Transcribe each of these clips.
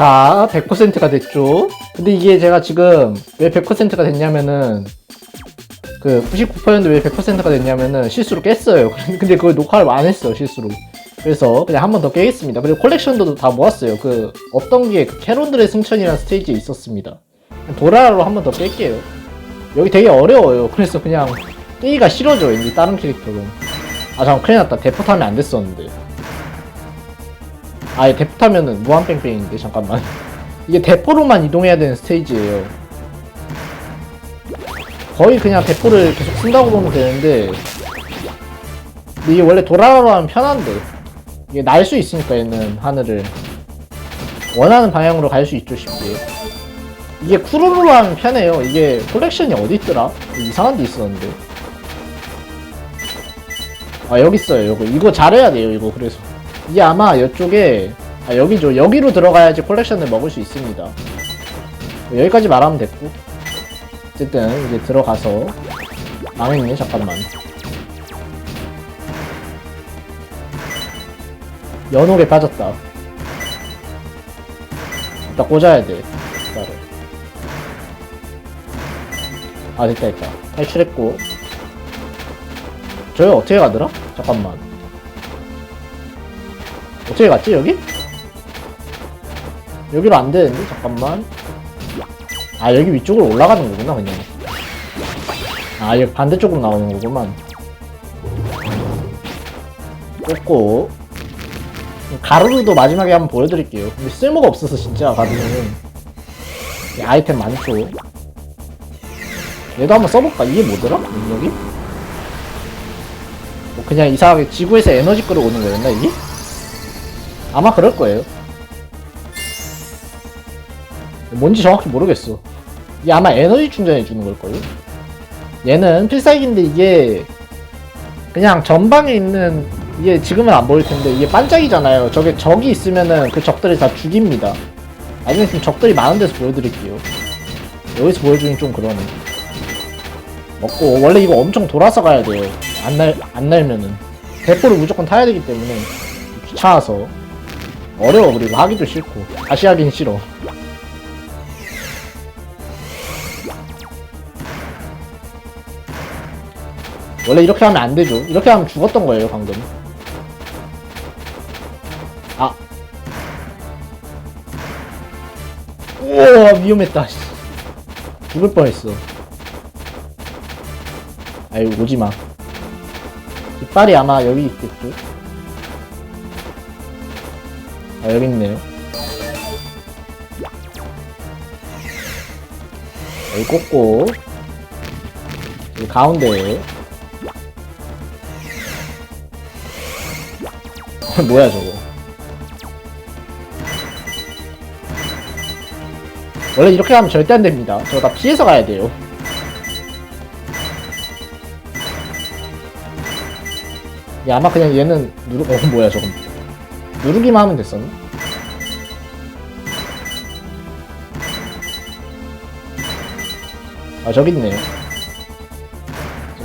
자, 100%가 됐죠. 근데 이게 제가 지금 왜 100%가 됐냐면은 그 99%였는데 왜 100%가 됐냐면은 실수로 깼어요. 근데 그걸 녹화를 안 했어요, 실수로. 그래서 그냥 한 번 더 깨겠습니다. 그리고 콜렉션도 다 모았어요. 그 없던 게 그 캐론들의 승천이라는 스테이지에 있었습니다. 도라로 한 번 더 깰게요. 여기 되게 어려워요. 그래서 그냥 깨기가 싫어져, 왠지 다른 캐릭터는. 아, 잠깐 큰일 났다. 대포 타면 안 됐었는데. 아예 대포 타면은 무한뺑뺑인데 잠깐만. 이게 대포로만 이동해야 되는 스테이지예요. 거의 그냥 대포를 계속 쓴다고 보면 되는데 이게 원래 돌아가로 하면 편한데 이게 날 수 있으니까 얘는 하늘을. 원하는 방향으로 갈 수 있죠 쉽게. 이게 쿠루루로 하면 편해요. 이게 콜렉션이 어디 있더라? 이상한 데 있었는데. 아 여기 있어요 이거. 이거 잘해야 돼요 이거. 그래서 이게 아마 이쪽에 아 여기죠 여기로 들어가야지 콜렉션을 먹을 수 있습니다. 여기까지 말하면 됐고. 어쨌든 이제 들어가서 망했네 잠깐만. 연옥에 빠졌다. 일단 꽂아야 돼 나를. 아 됐다 됐다. 탈출했고. 저기 어떻게 가더라? 잠깐만 어떻게 갔지 여기? 여기로 안 되는데 잠깐만 아 여기 위쪽으로 올라가는 거구나 그냥 아 여기 반대쪽으로 나오는 거구만 꽂고 가루도 마지막에 한번 보여드릴게요 근데 쓸모가 없어서 진짜 가루는 이 아이템 많죠 얘도 한번 써볼까? 이게 뭐더라? 능력이? 뭐 그냥 이상하게 지구에서 에너지 끌어오는 거였나 이게? 아마 그럴 거예요. 뭔지 정확히 모르겠어. 이게 아마 에너지 충전해 주는 걸걸요? 얘는 필살기인데 이게 그냥 전방에 있는 이게 지금은 안 보일 텐데 이게 반짝이잖아요. 저게 적이 있으면은 그 적들을 다 죽입니다. 나중에 좀 적들이 많은 데서 보여드릴게요. 여기서 보여주긴 좀 그러네. 먹고 원래 이거 엄청 돌아서 가야 돼요. 안 날 안 날면은 대포를 무조건 타야 되기 때문에 귀찮아서 어려워 그리고 하기도 싫고. 다시 하긴 싫어. 원래 이렇게 하면 안 되죠. 이렇게 하면 죽었던 거예요 방금. 아. 우와 위험했다 씨. 죽을 뻔했어. 아유 오지마. 깃발이 아마 여기 있겠죠 아, 여기 있네요. 여기 꽂고, 여기 가운데에. 뭐야, 저거. 원래 이렇게 하면 절대 안 됩니다. 저거 다 피해서 가야 돼요. 야, 아마 그냥 얘는 누르, 어, 뭐야, 저건. 누르기만 하면 됐었나? 아 저기 있네요.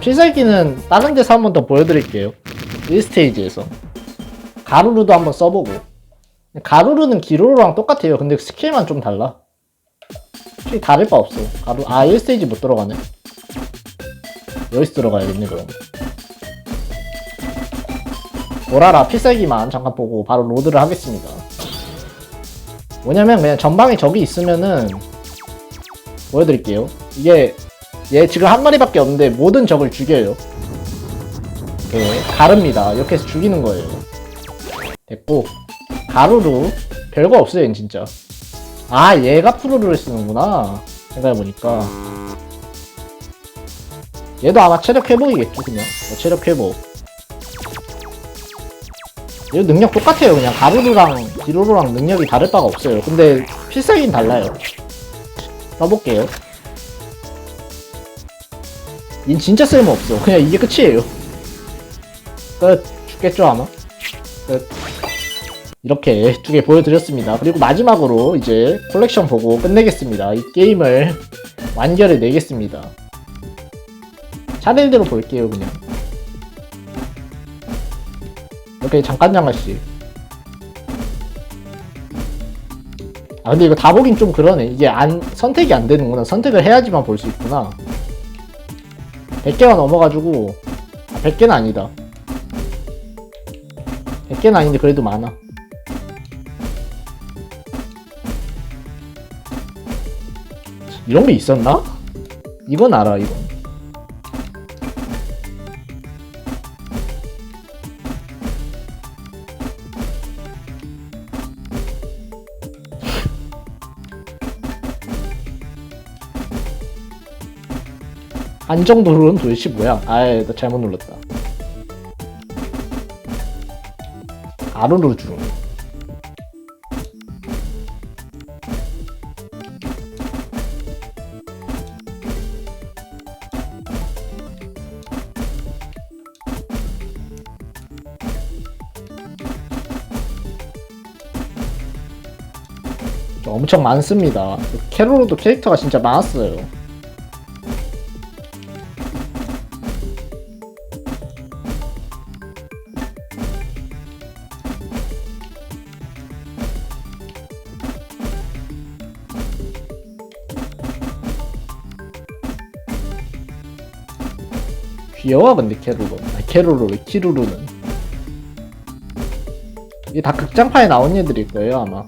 필살기는 다른 데서 한 번 더 보여드릴게요. 1스테이지에서. 가루루도 한번 써보고. 가루루는 기로루랑 똑같아요. 근데 스킬만 좀 달라. 다를 바 없어 가루 아 1스테이지 못 들어가네. 여기서 들어가야겠네 그럼 오라라 필살기만 잠깐 보고 바로 로드를 하겠습니다. 뭐냐면 그냥 전방에 적이 있으면은 보여드릴게요. 이게 얘 지금 한 마리밖에 없는데 모든 적을 죽여요. 네, 가릅니다. 이렇게 해서 죽이는 거예요. 됐고 가루로 별거 없어요, 진짜. 아, 얘가 프로를 쓰는구나. 생각해보니까. 얘도 아마 체력 회복이겠죠, 그냥. 뭐 체력 회복. 얘 능력 똑같아요. 그냥 가루루랑 디로루랑 능력이 다를 바가 없어요. 근데 필살기는 달라요. 써볼게요. 인 진짜 쓸모없어. 그냥 이게 끝이에요. 끝. 죽겠죠 아마? 끝. 이렇게 두 개 보여드렸습니다. 그리고 마지막으로 이제 콜렉션 보고 끝내겠습니다. 이 게임을 완결해 내겠습니다. 차례대로 볼게요 그냥 이렇게 잠깐 잠깐씩 아 근데 이거 다 보긴 좀 그러네. 이게 안 선택이 안 되는구나. 선택을 해야지만 볼 수 있구나. 100개가 넘어가지고 아, 100개는 아니다. 100개는 아닌데 그래도 많아. 이런 게 있었나? 이건 알아 이건 안정도로는 도대체 뭐야? 아이, 나 잘못 눌렀다. 아르르 중. 엄청 많습니다. 캐롤로도 캐릭터가 진짜 많았어요. 귀여워 근데 아 캐루로 왜 키루루는? 이게 다 극장판에 나온 애들일 거예요 아마.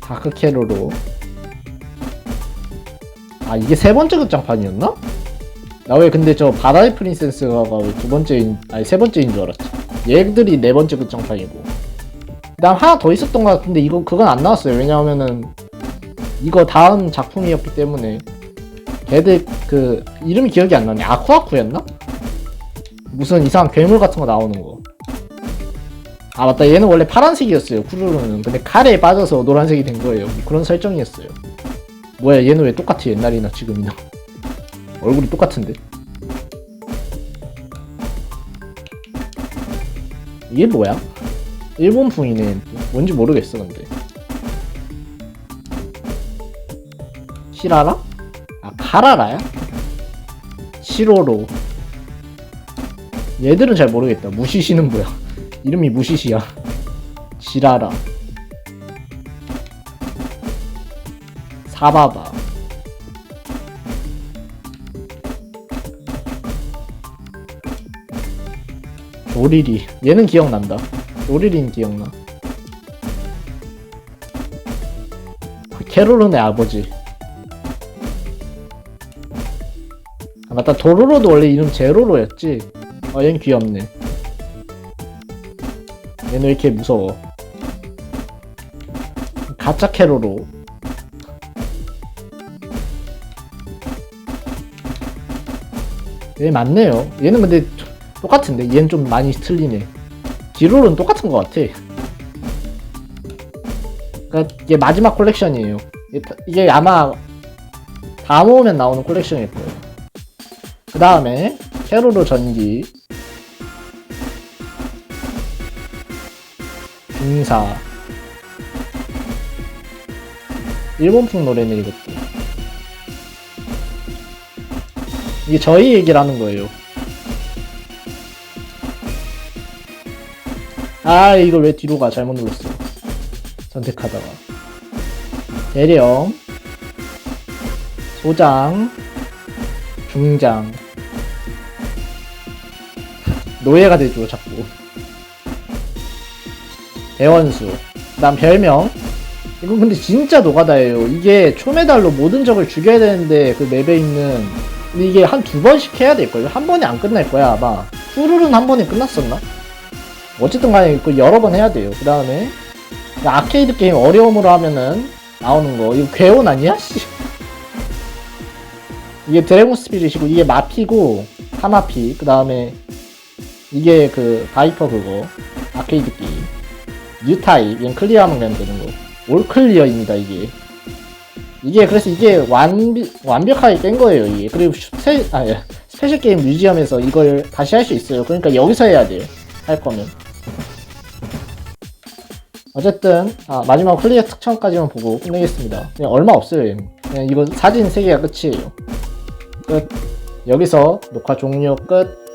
다크 캐루로. 아 이게 세 번째 극장판이었나? 나 왜 근데 저 바다의 프린세스가 왜두 번째인 아니 세 번째인 줄 알았지. 얘들이 네 번째 극장판이고 그다음 하나 더 있었던 것 같은데 이거 그건 안 나왔어요. 왜냐하면은 이거 다음 작품이었기 때문에 걔들 그 이름이 기억이 안 나네. 아쿠아쿠였나? 무슨 이상한 괴물 같은 거 나오는 거. 아 맞다. 얘는 원래 파란색이었어요. 쿠루루는. 근데 칼에 빠져서 노란색이 된 거예요. 그런 설정이었어요. 뭐야 얘는 왜 똑같아 옛날이나 지금이나 얼굴이 똑같은데 이게 뭐야? 일본풍이네. 뭔지 모르겠어, 근데. 시라라? 아, 카라라야? 시로로. 얘들은 잘 모르겠다. 무시시는 뭐야? 이름이 무시시야. 시라라. 사바바. 조리리. 얘는 기억난다. 조리린 기억나. 캐롤론의 아버지. 아, 맞다. 도로로도 원래 이름 제로로였지. 어, 얘는 귀엽네. 얘는 왜 이렇게 무서워? 가짜 캐로로. 얘 맞네요. 얘는 근데 똑같은데 얘는 좀 많이 틀리네. 기롤은 똑같은 것 같아. 그니까 이게 마지막 콜렉션이에요. 이게, 아마 다 모으면 나오는 콜렉션일 거예요. 그 다음에 캐로로 전기 중사 일본풍 노래네 이것도 이게 저희 얘기를 하는 거예요. 아 이걸 왜 뒤로 가? 잘못 눌렀어. 선택하다가. 대령. 소장. 중장. 노예가 되죠 자꾸. 대원수. 그 다음 별명. 이거 근데 진짜 노가다예요. 이게 초메달로 모든 적을 죽여야 되는데 그 맵에 있는 이게 한 두 번씩 해야 될걸요? 한 번에 안 끝날 거야 아마. 후루는 한 번에 끝났었나? 어쨌든 간에 그 여러 번 해야 돼요. 그 다음에 아케이드 게임 어려움으로 하면은 나오는 거. 이거 괴온 아니야? 씨. 이게 드래곤 스피릿이고 이게 마피고 하마피. 그 다음에 이게 그 바이퍼 그거 아케이드 게임. 뉴타입. 얘는 클리어하면 그냥 되는 거. 올 클리어입니다 이게. 이게 그래서 이게 완비, 완벽하게 깬 거예요 이게. 그리고 스페, 아, 예. 스페셜 게임 뮤지엄에서 이걸 다시 할 수 있어요. 그러니까 여기서 해야 돼요. 할 거면. 어쨌든 아, 마지막 클리어 특성까지만 보고 끝내겠습니다. 그냥 얼마 없어요. 얘는. 그냥 이거 사진 3개가 끝이에요. 끝. 여기서 녹화 종료 끝.